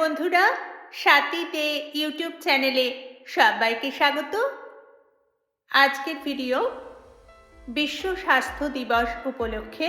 বন্ধুরা, সাথীতে ইউটিউব চ্যানেলে সবাইকে স্বাগত। আজকের ভিডিও বিশ্ব স্বাস্থ্য দিবস উপলক্ষে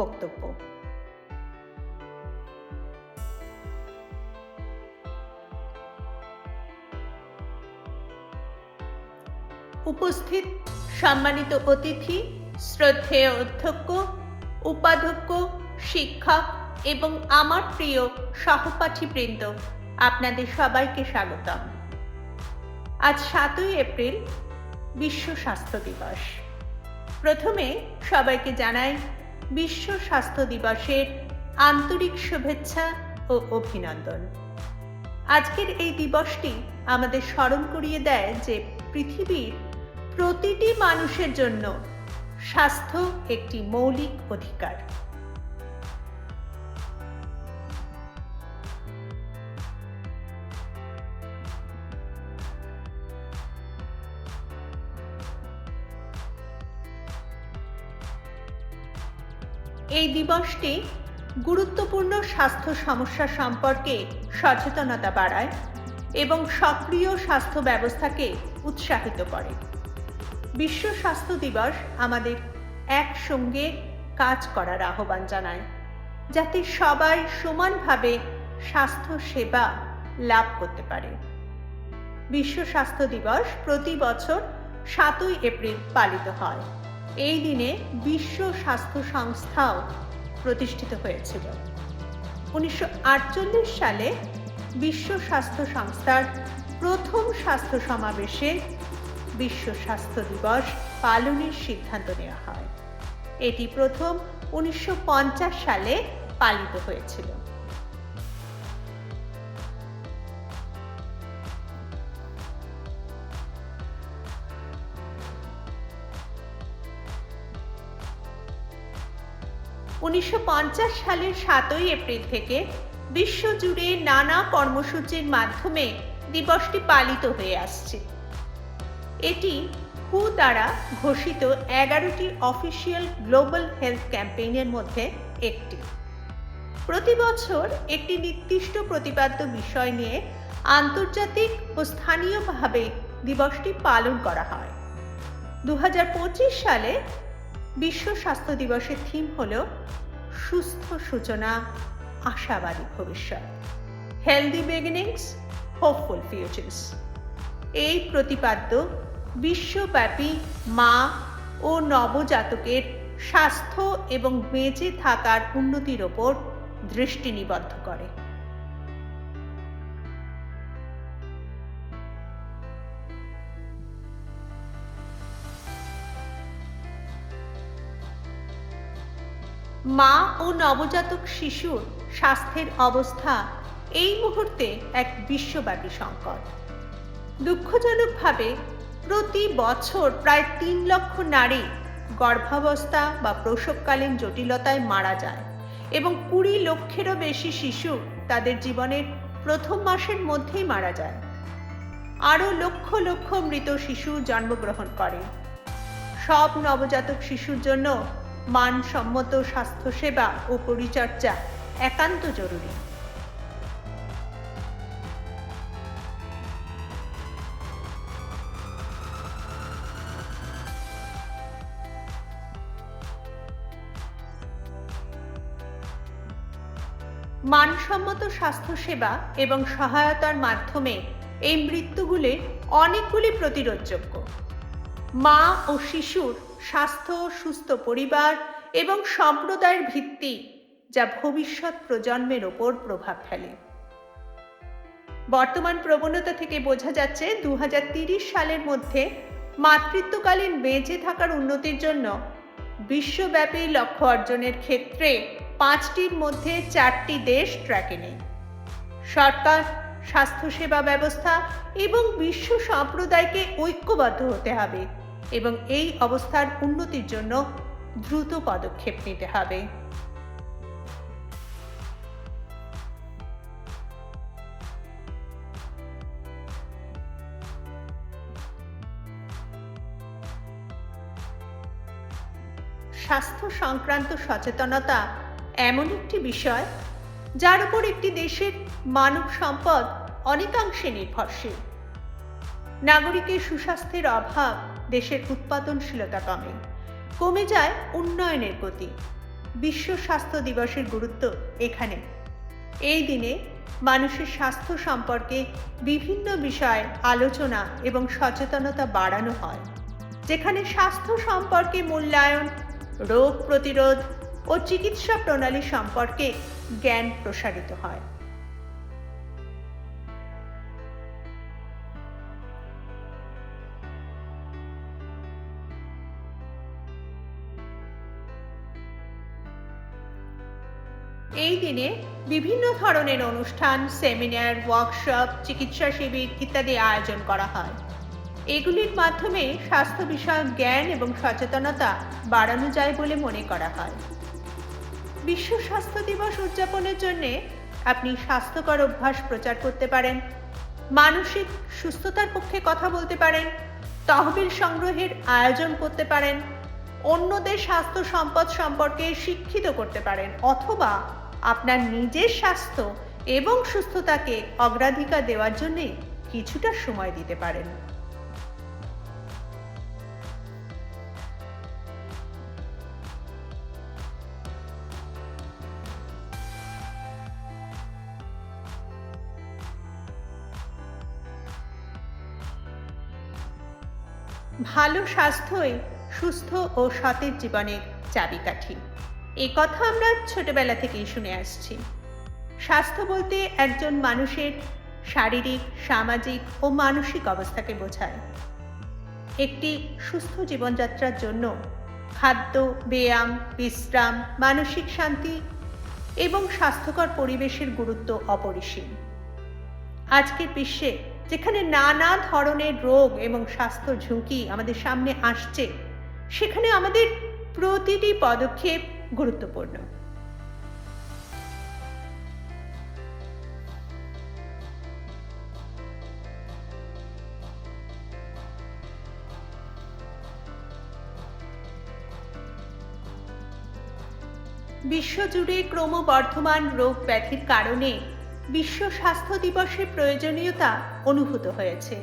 বক্তব্য। উপস্থিত সম্মানিত অতিথি, শ্রদ্ধেয় অধ্যক্ষ, উপাধ্যক্ষ, শিক্ষক এবং আমার প্রিয় সহপাঠীবৃন্দ, আপনাদের সবাইকে স্বাগতম। আজ সাতই এপ্রিল, বিশ্ব স্বাস্থ্য দিবস। প্রথমে সবাইকে জানাই বিশ্ব স্বাস্থ্য দিবসের আন্তরিক শুভেচ্ছা ও অভিনন্দন। আজকের এই দিবসটি আমাদের স্মরণ করিয়ে দেয় যে পৃথিবীর প্রতিটি মানুষের জন্য স্বাস্থ্য একটি মৌলিক অধিকার। এই দিবসটি গুরুত্বপূর্ণ স্বাস্থ্য সমস্যা সম্পর্কে সচেতনতা বাড়ায় এবং সক্রিয় স্বাস্থ্য ব্যবস্থাকে উৎসাহিত করে। বিশ্ব স্বাস্থ্য দিবস আমাদের একসঙ্গে কাজ করার আহ্বান জানায়, যাতে সবাই সমানভাবে স্বাস্থ্য সেবা লাভ করতে পারে। বিশ্ব স্বাস্থ্য দিবস প্রতি বছর সাতই এপ্রিল পালিত হয়। এই দিনে বিশ্ব স্বাস্থ্য সংস্থাও প্রতিষ্ঠিত হয়েছিল। উনিশশো আটচল্লিশ সালে বিশ্ব স্বাস্থ্য সংস্থার প্রথম স্বাস্থ্য সমাবেশে বিশ্ব স্বাস্থ্য দিবস পালনের সিদ্ধান্ত নেওয়া হয়। এটি প্রথম উনিশশো পঞ্চাশ সালে পালিত হয়েছিল। উনিশশো পঞ্চাশ সালের সাতই এপ্রিল থেকে বিশ্বজুড়ে নানা কর্মসূচির মাধ্যমে দিবসটি পালিত হয়ে আসছে। এটি হু দ্বারা ঘোষিত এগারোটি অফিসিয়াল গ্লোবাল হেলথ ক্যাম্পেইনের মধ্যে একটি। প্রতি বছর একটি নির্দিষ্ট প্রতিপাদ্য বিষয় নিয়ে আন্তর্জাতিক ও স্থানীয়ভাবে দিবসটি পালন করা হয়। দু হাজার পঁচিশ সালে বিশ্ব স্বাস্থ্য দিবসের থিম হল সুস্থ সূচনা, আশাবাদী ভবিষ্যৎ। হেলদি বিগিনিংস হোপফুল ফিউচার্স এই প্রতিপাদ্য বিশ্বব্যাপী মা ও নবজাতকের স্বাস্থ্য এবং বেঁচে থাকার উন্নতির ওপর দৃষ্টি নিবদ্ধ করে। মা ও নবজাতক শিশুর স্বাস্থ্যের অবস্থা এই মুহূর্তে এক বিশ্বব্যাপী সংকট। দুঃখজনকভাবে প্রতি বছর প্রায় তিন লক্ষ নারী গর্ভাবস্থা বা প্রসবকালীন জটিলতায় মারা যায় এবং কুড়ি লক্ষেরও বেশি শিশু তাদের জীবনের প্রথম মাসের মধ্যেই মারা যায়। আরও লক্ষ লক্ষ মৃত শিশু জন্মগ্রহণ করে। সব নবজাতক শিশুর জন্য মানসম্মত স্বাস্থ্যসেবা ও পরিচর্যা একান্ত জরুরি। মানসম্মত স্বাস্থ্যসেবা এবং সহায়তার মাধ্যমে এই মৃত্যুগুলি অনেকগুলি প্রতিরোধযোগ্য। মা ও শিশুর স্বাস্থ্য, সুস্থ পরিবার এবং সম্প্রদায়ের ভিত্তি যা ভবিষ্যৎ প্রজন্মের ওপর প্রভাব ফেলে। বর্তমান প্রবণতা থেকে বোঝা যাচ্ছে দু সালের মধ্যে মাতৃত্বকালীন বেঁচে থাকার উন্নতির জন্য বিশ্বব্যাপী লক্ষ্য অর্জনের ক্ষেত্রে পাঁচটির মধ্যে চারটি দেশ ট্র্যাকে নেই। সরকার, স্বাস্থ্যসেবা ব্যবস্থা এবং বিশ্ব সম্প্রদায়কে ঐক্যবদ্ধ হতে হবে। এবং এই অবস্থার উন্নতির জন্য দ্রুত পদক্ষেপ নিতে হবে। স্বাস্থ্য সংক্রান্ত সচেতনতা এমন একটি বিষয় যার উপর একটি দেশের মানব সম্পদ অনেকাংশে নির্ভরশীল। নাগরিকের সুস্বাস্থ্যের অভাব দেশের উৎপাদনশীলতা কমে কমে যায় উন্নয়নের গতি। বিশ্ব স্বাস্থ্য দিবসের গুরুত্ব এখানে। এই দিনে মানুষের স্বাস্থ্য সম্পর্কে বিভিন্ন বিষয়ে আলোচনা এবং সচেতনতা বাড়ানো হয়, যেখানে স্বাস্থ্য সম্পর্কে মূল্যায়ন, রোগ প্রতিরোধ ও চিকিৎসা প্রণালী সম্পর্কে জ্ঞান প্রসারিত হয়। দিনে বিভিন্ন ধরনের অনুষ্ঠান, সেমিনার, ওয়ার্কশপ, চিকিৎসা শিবির ইত্যাদি আয়োজন করা হয়। এগুলির মাধ্যমে স্বাস্থ্য বিষয়ক জ্ঞান এবং সচেতনতা বাড়ানো যায় বলে মনে করা হয়। বিশ্ব স্বাস্থ্য দিবস উদযাপনের জন্য আপনি স্বাস্থ্যকর অভ্যাস প্রচার করতে পারেন, মানসিক সুস্থতার পক্ষে কথা বলতে পারেন, তহবিল সংগ্রহের আয়োজন করতে পারেন, অন্যদের স্বাস্থ্য সম্পদ সম্পর্কে শিক্ষিত করতে পারেন অথবা আপনার নিজের স্বাস্থ্য এবং সুস্থতাকে অগ্রাধিকার দেওয়ার জন্য কিছুটা সময় দিতে পারেন। ভালো স্বাস্থ্যই সুস্থ ও সতেজ জীবনের চাবিকাঠি। এ কথা আমরা ছোটবেলা থেকেই শুনে আসছি। স্বাস্থ্য বলতে একজন মানুষের শারীরিক, সামাজিক ও মানসিক অবস্থাকে বোঝায়। একটি সুস্থ জীবনযাত্রার জন্য খাদ্য, ব্যায়াম, বিশ্রাম, মানসিক শান্তি এবং স্বাস্থ্যকর পরিবেশের গুরুত্ব অপরিসীম। আজকের বিশ্বে যেখানে নানা ধরনের রোগ এবং স্বাস্থ্য ঝুঁকি আমাদের সামনে আসছে, সেখানে আমাদের প্রতিটি পদক্ষেপ গুরুত্বপূর্ণ। বিশ্বজুড়ে ক্রমবর্ধমান রোগ ব্যাধির কারণে বিশ্ব স্বাস্থ্য দিবসের প্রয়োজনীয়তা অনুভূত হয়েছে।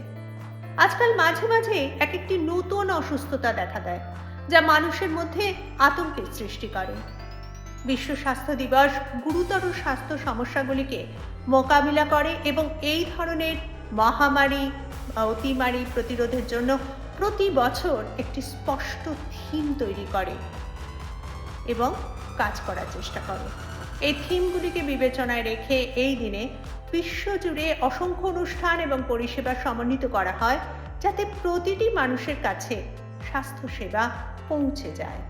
আজকাল মাঝে মাঝে এক একটি নতুন অসুস্থতা দেখা দেয়। যা মানুষের মধ্যে আতঙ্কের সৃষ্টি করে। বিশ্ব স্বাস্থ্য দিবস গুরুতর স্বাস্থ্য সমস্যাগুলিকে মোকাবিলা করে এবং এই ধরনের মহামারী বা অতিমারি প্রতিরোধের জন্য প্রতি বছর একটি স্পষ্ট থিম তৈরি করে এবং কাজ করার চেষ্টা করে। এই থিমগুলিকে বিবেচনায় রেখে এই দিনে বিশ্বজুড়ে অসংখ্য অনুষ্ঠান এবং পরিষেবা সমন্বিত করা হয়, যাতে প্রতিটি মানুষের কাছে স্বাস্থ্যসেবা পৌঁছে যায়।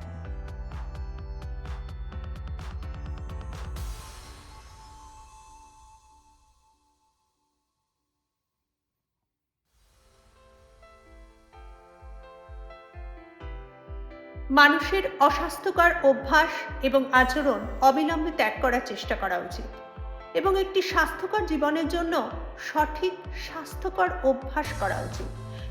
মানুষের অস্বাস্থ্যকর অভ্যাস এবং আচরণ অবিলম্বে ত্যাগ করার চেষ্টা করা উচিত এবং একটি স্বাস্থ্যকর জীবনের জন্য সঠিক স্বাস্থ্যকর অভ্যাস করা উচিত।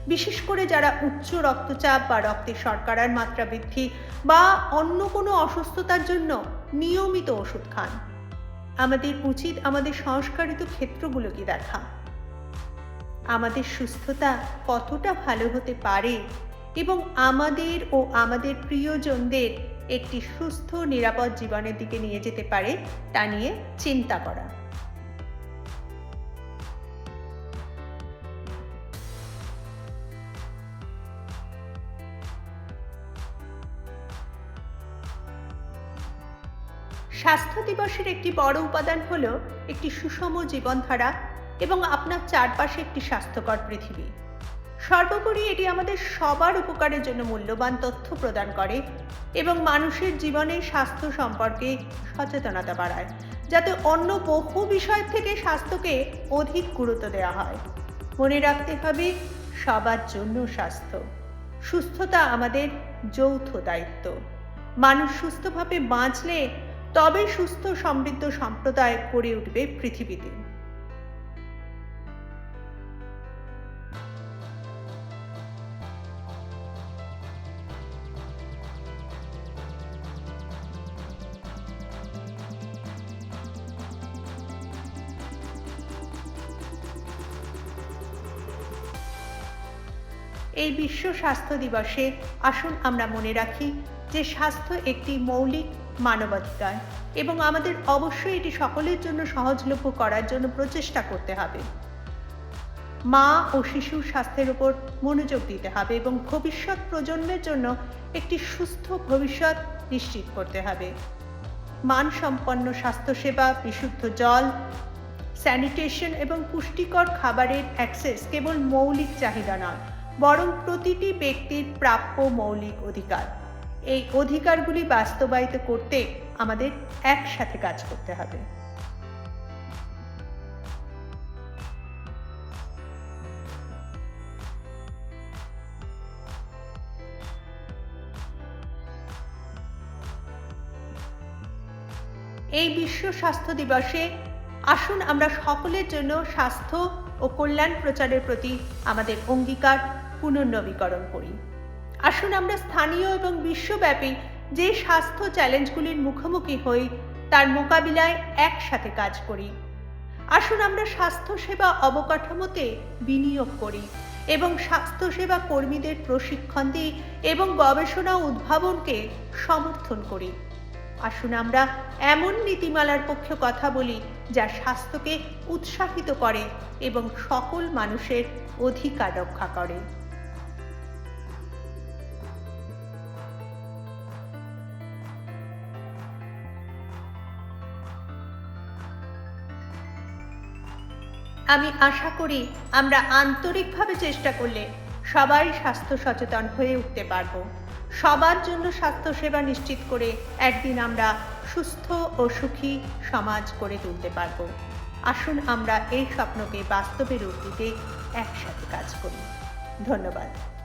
বিশেষ করে যারা উচ্চ রক্তচাপ বা রক্তে শর্করার মাত্রা বৃদ্ধি বা অন্য কোনো অসুস্থতার জন্য নিয়মিত ওষুধ খান। আমাদের উচিত আমাদের সংস্কারিত ক্ষেত্রগুলোকে দেখা। আমাদের সুস্থতা কতটা ভালো হতে পারে এবং আমাদের ও আমাদের প্রিয়জনদের একটি সুস্থ, নিরাপদ জীবনের দিকে নিয়ে যেতে পারে তা নিয়ে চিন্তা করা। স্বাস্থ্য দিবসের একটি বড় উপাদান হল একটি সুষম জীবনধারা এবং আপনার চারপাশে একটি স্বাস্থ্যকর পৃথিবী। সর্বোপরি এটি আমাদের সবার উপকারের জন্য মূল্যবান তথ্য প্রদান করে এবং মানুষের জীবনে স্বাস্থ্য সম্পর্কে সচেতনতা বাড়ায়, যাতে অন্য বহু বিষয় থেকে স্বাস্থ্যকে অধিক গুরুত্ব দেওয়া হয়। মনে রাখতে হবে, সবার জন্য স্বাস্থ্য। সুস্থতা আমাদের যৌথ দায়িত্ব। মানুষ সুস্থভাবে বাঁচলে তবে সুস্থ, সমৃদ্ধ সম্প্রদায় গড়ে উঠবে পৃথিবীতে। এই বিশ্ব স্বাস্থ্য দিবসে আসুন আমরা মনে রাখি যে স্বাস্থ্য একটি মৌলিক মানবাধিকার। এবং আমাদের অবশ্যই এটি সকলের জন্য সহজলভ্য করার জন্য প্রচেষ্টা করতে হবে। মা ও শিশুর স্বাস্থ্যের উপর মনোযোগ দিতে হবে এবং ভবিষ্যৎ প্রজন্মের জন্য একটি সুস্থ ভবিষ্যৎ নিশ্চিত করতে হবে। মানসম্পন্ন স্বাস্থ্যসেবা, বিশুদ্ধ জল, স্যানিটেশন এবং পুষ্টিকর খাবারের অ্যাক্সেস কেবল মৌলিক চাহিদা নয়, বরং প্রতিটি ব্যক্তির প্রাপ্য মৌলিক অধিকার। এই অধিকারগুলি বাস্তবায়িত করতে আমাদের একসাথে কাজ করতে হবে। এই বিশ্ব স্বাস্থ্য দিবসে আসুন আমরা সকলের জন্য স্বাস্থ্য ও কল্যাণ প্রচারের প্রতি আমাদের অঙ্গীকার পুনর্নবীকরণ করি। আসুন আমরা স্থানীয় এবং বিশ্বব্যাপী যে স্বাস্থ্য চ্যালেঞ্জগুলির মুখোমুখি হই, তার মোকাবিলায় একসাথে কাজ করি। আসুন আমরা স্বাস্থ্যসেবা অবকাঠামোতে বিনিয়োগ করি এবং স্বাস্থ্যসেবা কর্মীদের প্রশিক্ষণ দিই এবং গবেষণা উদ্ভাবনকে সমর্থন করি। আসুন আমরা এমন নীতিমালার পক্ষে কথা বলি, যা স্বাস্থ্যকে উৎসাহিত করে এবং সকল মানুষের অধিকার রক্ষা করে। আমি আশা করি আমরা আন্তরিকভাবে চেষ্টা করলে সবাই স্বাস্থ্য সচেতন হয়ে উঠতে পারব। সবার জন্য স্বাস্থ্যসেবা নিশ্চিত করে একদিন আমরা সুস্থ ও সুখী সমাজ গড়ে তুলতে পারব। আসুন আমরা এই স্বপ্নকে বাস্তবে রূপ দিতে একসাথে কাজ করি। ধন্যবাদ।